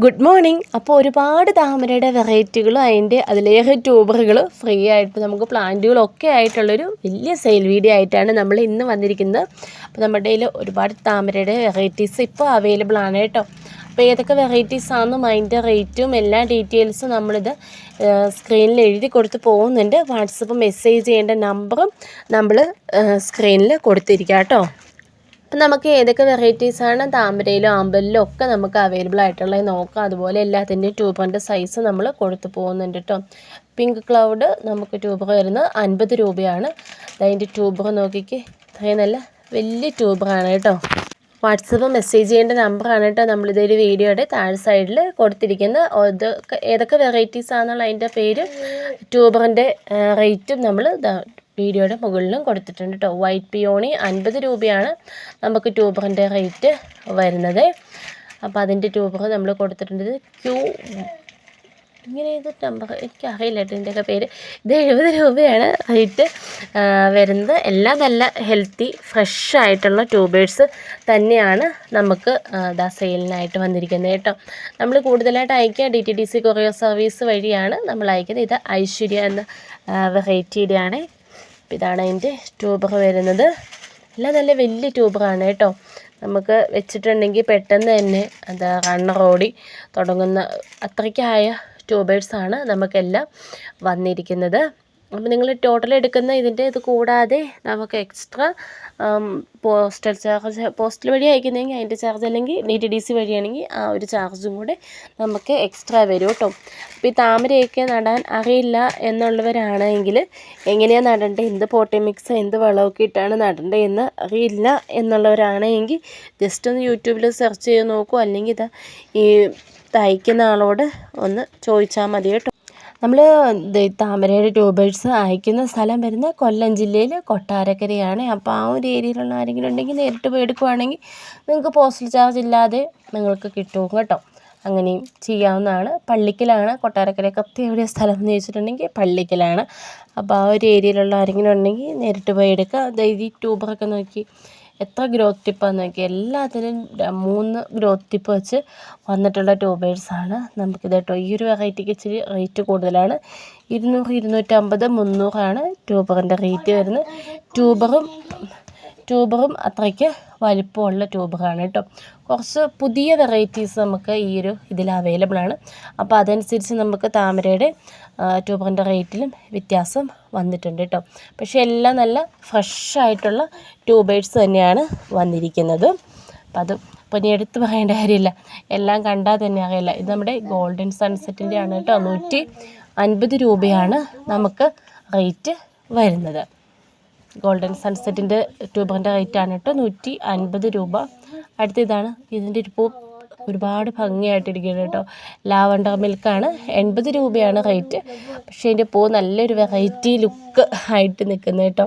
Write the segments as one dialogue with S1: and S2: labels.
S1: Good morning അപ്പോൾ ഒരുപാട് താമരയുടെ വെറൈറ്റികളും അതിന്റെ അതിലേറെ ട്യൂബറുകൾ ഫ്രീ ആയിട്ട് നമുക്ക് പ്ലാന്റുകളൊക്കെ ആയിട്ടുള്ളൊരു വലിയ സെയിൽ വീഡിയോ ആയിട്ടാണ് നമ്മൾ ഇന്ന് വന്നിരിക്കുന്നത്. അപ്പോൾ നമ്മുടെ കയ്യിൽ ഒരുപാട് താമരയുടെ വെറൈറ്റീസ് ഇപ്പോൾ അവൈലബിൾ ആണ് കേട്ടോ. അപ്പോൾ ഏതൊക്കെ വെറൈറ്റീസ് ആണെന്നും അതിന്റെ റേറ്റും എല്ലാ ഡീറ്റെയിൽസും നമ്മളിത് സ്ക്രീനിൽ എഴുതി കൊടുത്ത് പോകുന്നുണ്ട്. വാട്സപ്പ് മെസ്സേജ് ചെയ്യേണ്ട നമ്പറും നമ്മൾ സ്ക്രീനിൽ കൊടുത്തിരിക്കാം കേട്ടോ. അപ്പം നമുക്ക് ഏതൊക്കെ വെറൈറ്റീസാണ് താമരയിലും ആമ്പലിലും ഒക്കെ നമുക്ക് അവൈലബിൾ ആയിട്ടുള്ളത് നോക്കാം. അതുപോലെ എല്ലാത്തിന്റെയും ട്യൂബറിന്റെ സൈസ് നമ്മൾ കൊടുത്തു പോകുന്നുണ്ട് കേട്ടോ പിങ്ക് ക്ലൗഡ് നമുക്ക് ട്യൂബർ വരുന്നത് അൻപത് രൂപയാണ്. അതിന്റെ ട്യൂബർ നോക്കിക്ക്. ഇത്രയും നല്ല വലിയ ട്യൂബറാണ് കേട്ടോ വാട്സപ്പ് മെസ്സേജ് ചെയ്യേണ്ട നമ്പറാണ് കേട്ടോ നമ്മളിതൊരു വീഡിയോയുടെ താഴെ സൈഡിൽ കൊടുത്തിരിക്കുന്നത് ഏതൊക്കെ ഏതൊക്കെ വെറൈറ്റീസ് അതിന്റെ പേര് ട്യൂബറിന്റെ റേറ്റും നമ്മൾ വീഡിയോയുടെ മുകളിലും കൊടുത്തിട്ടുണ്ട് കേട്ടോ വൈറ്റ് പിയോണി അൻപത് രൂപയാണ് നമുക്ക് ട്യൂബറിന്റെ റേറ്റ് വരുന്നത്. അപ്പോൾ അതിന്റെ ട്യൂബർ നമ്മൾ കൊടുത്തിട്ടുണ്ട്. ക്യൂ ഇങ്ങനെ ഇത് നമ്പർ എനിക്കറിയില്ല കേട്ടോ ഇതിന്റെയൊക്കെ പേര്. ഇത് എഴുപത് രൂപയാണ് റേറ്റ് വരുന്നത്. എല്ലാം നല്ല ഹെൽത്തി ഫ്രഷ് ആയിട്ടുള്ള ട്യൂബേഴ്സ് തന്നെയാണ് നമുക്ക് ദാ സെയിലിനായിട്ട് വന്നിരിക്കുന്നത് കേട്ടോ നമ്മൾ കൂടുതലായിട്ട് അയക്കുക D T D C courier service വഴിയാണ് നമ്മൾ അയക്കുന്നത്. ഇത് ഐശ്വര്യ എന്ന വെറൈറ്റിയുടെയാണ് ഇതാണ് അതിന്റെ ട്യൂബർ വരുന്നത്. എല്ലാം നല്ല വലിയ ട്യൂബറാണ് കേട്ടോ. നമുക്ക് വെച്ചിട്ടുണ്ടെങ്കിൽ പെട്ടെന്ന് തന്നെ എന്താ റണ്ണറോടി തുടങ്ങുന്ന അത്രയ്ക്കായ ട്യൂബേഴ്സാണ് നമുക്കെല്ലാം വന്നിരിക്കുന്നത്. അപ്പോൾ നിങ്ങൾ ടോട്ടൽ എടുക്കുന്ന ഇതിന്റെ ഇത് കൂടാതെ നമുക്ക് എക്സ്ട്രാ പോസ്റ്റൽ ചാർജ് പോസ്റ്റൽ വഴി അയക്കുന്നതെങ്കിൽ അതിന്റെ ചാർജ് അല്ലെങ്കിൽ ഡി ടി ഡി സി വഴിയാണെങ്കിൽ ആ ഒരു ചാർജും കൂടെ നമുക്ക് എക്സ്ട്രാ വരും കേട്ടോ. അപ്പോൾ ഈ താമരയൊക്കെ നടാൻ അറിയില്ല എന്നുള്ളവരാണെങ്കിൽ എങ്ങനെയാണ് നടേണ്ടത് എന്ത് പോട്ടി മിക്സ് എന്ത് വളമൊക്കെ ഇട്ടാണ് നടേണ്ടത് എന്ന് അറിയില്ല എന്നുള്ളവരാണെങ്കിൽ ജസ്റ്റ് ഒന്ന് യൂട്യൂബിൽ സെർച്ച് ചെയ്ത് നോക്കൂ. അല്ലെങ്കിൽ ഇതാ ഈ തയ്ക്കുന്ന ആളോട് ഒന്ന് ചോദിച്ചാൽ മതി കേട്ടോ. നമ്മൾ താമരയുടെ ട്യൂബേഴ്സ് അയക്കുന്ന സ്ഥലം വരുന്നത് കൊല്ലം ജില്ലയിൽ കൊട്ടാരക്കരയാണ്. അപ്പോൾ ആ ഒരു ഏരിയയിലുള്ള ആരെങ്കിലും ഉണ്ടെങ്കിൽ നേരിട്ട് പോയി നിങ്ങൾക്ക് പോസ്റ്റൽ ചാർജ് ഇല്ലാതെ നിങ്ങൾക്ക് കിട്ടും കേട്ടോ. അങ്ങനെയും ചെയ്യാവുന്നതാണ്. പള്ളിക്കലാണ് കൊട്ടാരക്കര കത്തി എവിടെ സ്ഥലം എന്ന് ചോദിച്ചിട്ടുണ്ടെങ്കിൽ പള്ളിക്കലാണ്. അപ്പോൾ ആ ഒരു ഏരിയയിലുള്ള ആരെങ്കിലും ഉണ്ടെങ്കിൽ നേരിട്ട് പോയി എടുക്കുക. അതായത് ഈ ട്യൂബറൊക്കെ നോക്കി. എത്ര ഗ്രോത്ത് ടിപ്പാന്ന് നോക്കി എല്ലാത്തിനും മൂന്ന് ഗ്രോത്ത് ടിപ്പ് വെച്ച് വന്നിട്ടുള്ള ട്യൂബേഴ്സാണ് നമുക്കിത് കേട്ടോ ഈ ഒരു വെറൈറ്റിക്ക് ഇച്ചിരി റേറ്റ് കൂടുതലാണ്. ഇരുന്നൂറ് ഇരുന്നൂറ്റമ്പത് മുന്നൂറാണ് ട്യൂബറിന്റെ റേറ്റ് വരുന്നത്. ട്യൂബറും ട്യൂബറും അത്രയ്ക്ക് വലിപ്പമുള്ള ട്യൂബറാണ് കേട്ടോ. കുറച്ച് പുതിയ വെറൈറ്റീസ് നമുക്ക് ഈ ഒരു ഇതിൽ അവൈലബിൾ ആണ്. അപ്പോൾ അതനുസരിച്ച് നമുക്ക് താമരയുടെ ട്യൂബറിന്റെ റേറ്റിലും വ്യത്യാസം വന്നിട്ടുണ്ട് കേട്ടോ. പക്ഷേ എല്ലാം നല്ല ഫ്രഷ് ആയിട്ടുള്ള ട്യൂബേഴ്സ് തന്നെയാണ് വന്നിരിക്കുന്നത്. അപ്പം അത് അപ്പോൾ ഇനി എടുത്ത് പറയേണ്ട കാര്യമില്ല. എല്ലാം കണ്ടാൽ തന്നെ അറിയില്ല. ഇത് നമ്മുടെ ഗോൾഡൻ സൺസെറ്റിന്റെ ആണ് കേട്ടോ. നൂറ്റി അൻപത് രൂപയാണ് നമുക്ക് റേറ്റ് വരുന്നത്. ഗോൾഡൻ സൺസെറ്റിന്റെ ട്യൂബറിന്റെ റേറ്റാണ് കേട്ടോ നൂറ്റി അൻപത് രൂപ. അടുത്ത ഇതാണ് ഇതിന്റെ ഒരു പൂ ഒരുപാട് ഭംഗിയായിട്ടിരിക്കുന്നത് കേട്ടോ. ലാവണ്ടർ മിൽക്കാണ് എൺപത് രൂപയാണ് റേറ്റ്. പക്ഷേ ഇതിന്റെ പൂ നല്ലൊരു വെറൈറ്റി ലുക്ക് ആയിട്ട് നിൽക്കുന്നത് കേട്ടോ.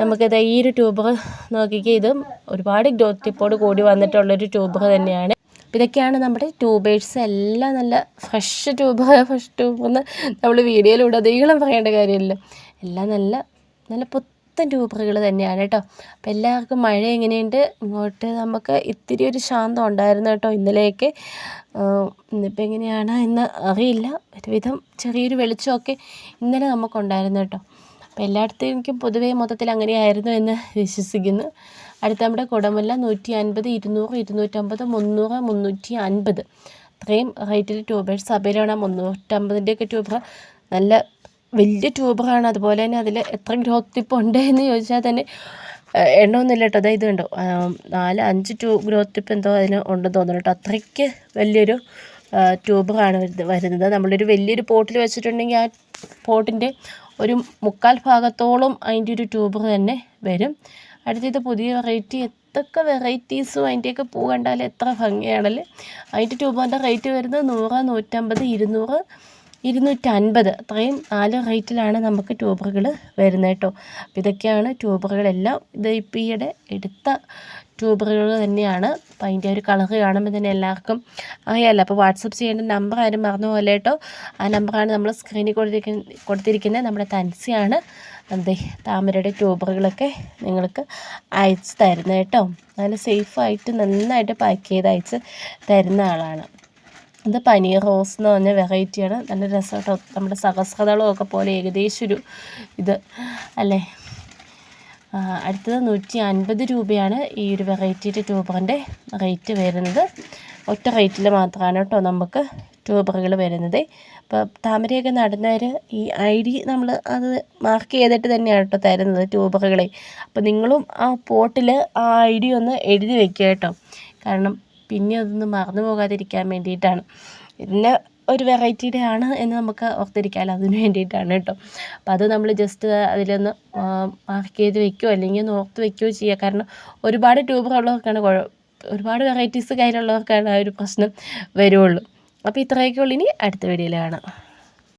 S1: നമുക്കിത് ഈ ഒരു ട്യൂബർ നോക്കിക്കുക ഇതും ഒരുപാട് ഗ്രോത്ത് ടിപ്പോട് കൂടി വന്നിട്ടുള്ളൊരു ട്യൂബർ തന്നെയാണ്. ഇതൊക്കെയാണ് നമ്മുടെ ട്യൂബേഴ്സ് എല്ലാം നല്ല ഫ്രഷ് ട്യൂബ് ഫ്രഷ് ട്യൂബെന്ന് നമ്മൾ വീഡിയോയിലൂടെ അധികം പറയേണ്ട കാര്യമില്ല. എല്ലാം നല്ല നല്ല പുത്തൻ ട്യൂബറുകൾ തന്നെയാണ് കേട്ടോ. അപ്പോൾ എല്ലാവർക്കും മഴ എങ്ങനെയുണ്ട്? ഇങ്ങോട്ട് നമുക്ക് ഇത്തിരി ഒരു ശാന്തം ഉണ്ടായിരുന്നു കേട്ടോ ഇന്നലെയൊക്കെ. ഇന്നിപ്പോൾ എങ്ങനെയാണ് എന്ന് അറിയില്ല. ഒരുവിധം ചെറിയൊരു വെളിച്ചമൊക്കെ ഇന്നലെ നമുക്കുണ്ടായിരുന്നു കേട്ടോ. അപ്പോൾ എല്ലായിടത്തും എനിക്കും പൊതുവേ മൊത്തത്തിൽ അങ്ങനെയായിരുന്നു എന്ന് വിശ്വസിക്കുന്നു. അടുത്ത നമ്മുടെ കുടമല്ല നൂറ്റി അൻപത് ഇരുന്നൂറ് ഇരുന്നൂറ്റമ്പത് മുന്നൂറ് മുന്നൂറ്റി അൻപത് അത്രയും റേറ്റിൽ ട്യൂബേഴ്സ്. സഭയിലാണ് മുന്നൂറ്റമ്പതിന്റെയൊക്കെ ട്യൂബ്. നല്ല വലിയ ട്യൂബറാണ്. അതുപോലെ തന്നെ അതിൽ എത്ര ഗ്രോത്ത് ടിപ്പ് ഉണ്ട് എന്ന് ചോദിച്ചാൽ തന്നെ എണ്ണമൊന്നുമില്ല കേട്ടോ. അതായത് കണ്ടോ നാല് അഞ്ച് ട്യൂ ഗ്രോത്ത് ടിപ്പ് എന്തോ അതിന് ഉണ്ടെന്ന് തോന്നുന്നു കേട്ടോ. അത്രയ്ക്ക് വലിയൊരു ട്യൂബറാണ് വരുന്നത് നമ്മളൊരു വലിയൊരു പോട്ടിൽ വെച്ചിട്ടുണ്ടെങ്കിൽ ആ പോട്ടിന്റെ ഒരു മുക്കാൽ ഭാഗത്തോളം അതിന്റെ ഒരു ട്യൂബർ തന്നെ വരും. അടുത്തത് പുതിയ വെറൈറ്റി എത്തൊക്കെ വെറൈറ്റീസും അതിന്റെയൊക്കെ പൂ കണ്ടാൽ എത്ര ഭംഗിയാണല്ലേ. അതിന്റെ ട്യൂബറിന്റെ റേറ്റ് വരുന്നത് നൂറ് നൂറ്റമ്പത് ഇരുന്നൂറ്. ഇരുന്നൂറ്റൻപത്. അത്രയും നാല് റേറ്റിലാണ് നമുക്ക് ട്യൂബറുകൾ വരുന്നത് കേട്ടോ. അപ്പോൾ ഇതൊക്കെയാണ് ട്യൂബറുകളെല്ലാം. ഇത് ഇപ്പോൾ ഈയിടെ എടുത്ത ട്യൂബറുകൾ തന്നെയാണ്. അപ്പോൾ അതിന്റെ ഒരു കളർ കാണുമ്പോൾ തന്നെ എല്ലാവർക്കും അറിയാമല്ലോ അപ്പോൾ വാട്സപ്പ് ചെയ്യേണ്ട നമ്പർ ആരും മറന്നു പോലെ കേട്ടോ. ആ നമ്പറാണ് നമ്മൾ സ്ക്രീനിൽ കൊടുത്തിരിക്കുന്ന കൊടുത്തിരിക്കുന്നത്. നമ്മുടെ തൻസിയാണ്. അതെ താമരയുടെ ട്യൂബറുകളൊക്കെ നിങ്ങൾക്ക് അയച്ച് തരുന്നത് കേട്ടോ. നല്ല സേഫായിട്ട് നന്നായിട്ട് പാക്ക് ചെയ്ത് അയച്ച് തരുന്ന ആളാണ്. ഇത് പനീർ റോസ് എന്ന് പറഞ്ഞ വെറൈറ്റിയാണ് നല്ല രസമായിട്ടോ നമ്മുടെ സഹസ്രതളമൊക്കെ പോലെ ഏകദേശം ഒരു ഇത് അല്ലേ? അടുത്തത് നൂറ്റി അൻപത് രൂപയാണ് ഈ ഒരു വെറൈറ്റിയുടെ ട്യൂബറിന്റെ റേറ്റ് വരുന്നത്. ഒറ്റ റേറ്റിൽ മാത്രമാണ് കേട്ടോ നമുക്ക് ട്യൂബറുകൾ വരുന്നത്. അപ്പോൾ താമരയൊക്കെ നടുന്നവർ ഈ ഐ ഡി നമ്മൾ അത് മാർക്ക് ചെയ്തിട്ട് തന്നെയാണ് കേട്ടോ തരുന്നത് ട്യൂബറുകളെ അപ്പോൾ നിങ്ങളും ആ പോട്ടിൽ ആ ഐ ഡി ഒന്ന് എഴുതി വെക്കുക കേട്ടോ കാരണം പിന്നെ അതൊന്ന് മറന്നു പോകാതിരിക്കാൻ വേണ്ടിയിട്ടാണ്. പിന്നെ ഒരു വെറൈറ്റിയുടെ ആണ് എന്ന് നമുക്ക് ഓർത്തിരിക്കാമല്ലോ അതിന് വേണ്ടിയിട്ടാണ് കേട്ടോ. അപ്പം അത് നമ്മൾ ജസ്റ്റ് അതിലൊന്ന് മാർക്ക് ചെയ്ത് വെക്കുകയോ അല്ലെങ്കിൽ ഒന്ന് ഓർത്ത് വെക്കുകയോ ചെയ്യുക. കാരണം ഒരുപാട് ട്യൂബറുള്ളവർക്കാണ് കുഴ ഒരുപാട് വെറൈറ്റീസ് കയ്യിലുള്ളവർക്കാണ് ആ ഒരു പ്രശ്നം വരുള്ളൂ. അപ്പോൾ ഇത്രയൊക്കെ ഉള്ളൂ. ഇനി അടുത്ത വീഡിയോയിലാണ്